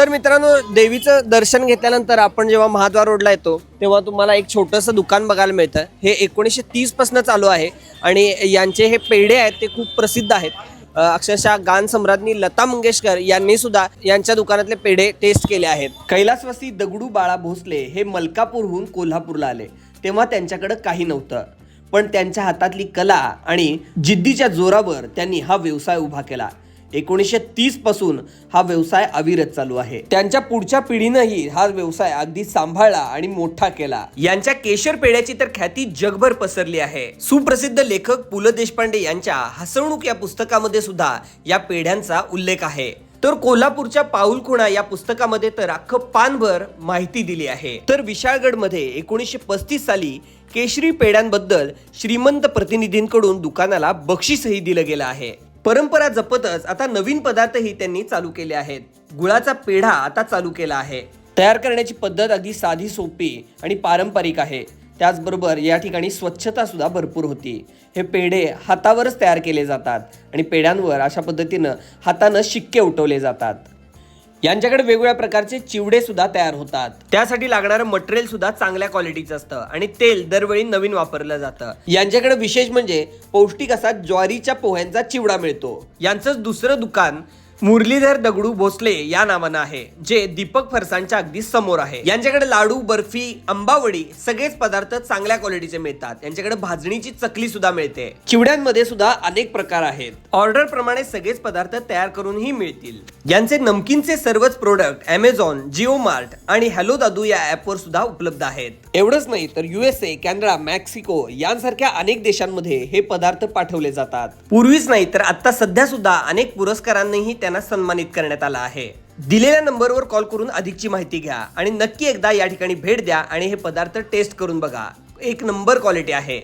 तर मित्रांनो देवीचं दर्शन घेतल्यानंतर आपण जेव्हा महाद्वार रोडला येतो तेव्हा तुम्हाला एक छोटंसं दुकान बघायला मिळतं. हे एकोणीसशे तीसपासून चालू आहे आणि यांचे हे पेढे आहेत ते खूप प्रसिद्ध आहेत. अक्षरशः गान सम्राज्ञी लता मंगेशकर यांनी सुद्धा यांच्या दुकानातले पेढे टेस्ट केले आहेत. कैलासवासी दगडू बाळा भोसले हे मलकापूरहून कोल्हापूरला आले. तेव्हा त्यांच्याकडे काही नव्हतं. पण त्यांच्या हातातली कला आणि जिद्दीच्या जोरावर त्यांनी हा व्यवसाय उभा केला. एकोणीसशे तीसपासून हा व्यवसाय अविरत चालू आहे. त्यांच्या पुढच्या पिढीनंही हा व्यवसाय अगदी सांभाळला आणि मोठा केला. यांच्या केशर पेढ्याची तर ख्याती जगभर पसरली आहे. सुप्रसिद्ध लेखक पु ल देशपांडे यांच्या हसवणूक या पुस्तकामध्ये सुद्धा या पेढ्यांचा उल्लेख आहे. तर कोल्हापूरच्या पाऊलखुणा या पुस्तकामध्ये तर अख्खं पानभर माहिती दिली आहे. तर विशाळगडमध्ये एकोणीसशे पस्तीस साली केशरी पेढ्यांबद्दल श्रीमंत प्रतिनिधींकडून दुकानाला बक्षीसही दिलं गेलं आहे. परंपरा जपतच आता नवीन पदार्थही त्यांनी चालू केले आहेत. गुळाचा पेढा आता चालू केला आहे. तयार करण्याची पद्धत अगदी साधी सोपी आणि पारंपरिक आहे. त्याचबरोबर या ठिकाणी स्वच्छता सुद्धा भरपूर होती. हे पेढे हातावरच तयार केले जातात आणि पेढ्यांवर अशा पद्धतीनं हातानं शिक्के उठवले जातात. यांच्याकडे वेगवेगळ्या प्रकारचे चिवडे सुद्धा तयार होतात. त्यासाठी लागणारं मटेरियल सुद्धा चांगल्या क्वालिटीचं असतं आणि तेल दरवेळी नवीन वापरलं जातं. यांच्याकडे विशेष म्हणजे पौष्टिक असा ज्वारीच्या पोह्यांचा चिवडा मिळतो. यांचंच दुसरं दुकान मुरलीधर दगडू भोसले या नावानं आहे जे दीपक फरसांच्या अगदी समोर आहे. यांच्याकडे लाडू बर्फी आंबावडी सगळेच पदार्थ चांगल्या क्वालिटीचे मिळतात. यांच्याकडे भाजणीची चकली सुद्धा मिळते. चिवड्यांमध्ये सुद्धा अनेक प्रकार आहेत. ऑर्डर प्रमाणे सगळेच पदार्थ तयार करूनही मिळतील. यांचे नमकीनचे सर्वच प्रोडक्ट अमेझॉन जिओ मार्ट आणि हॅलो दादू या ऍपवर सुद्धा उपलब्ध आहेत. एवढंच नाही तर युएसए कॅनडा मेक्सिको यांसारख्या अनेक देशांमध्ये हे पदार्थ पाठवले जातात. पूर्वीच नाही तर आता सध्या सुद्धा अनेक पुरस्कारांनीही यांना सन्मानित करण्यात आलं आहे. दिलेल्या नंबरवर कॉल करून अधिकची माहिती घ्या आणि नक्की एकदा या ठिकाणी भेट द्या आणि हे पदार्थ टेस्ट करून बघा. एक नंबर क्वालिटी आहे.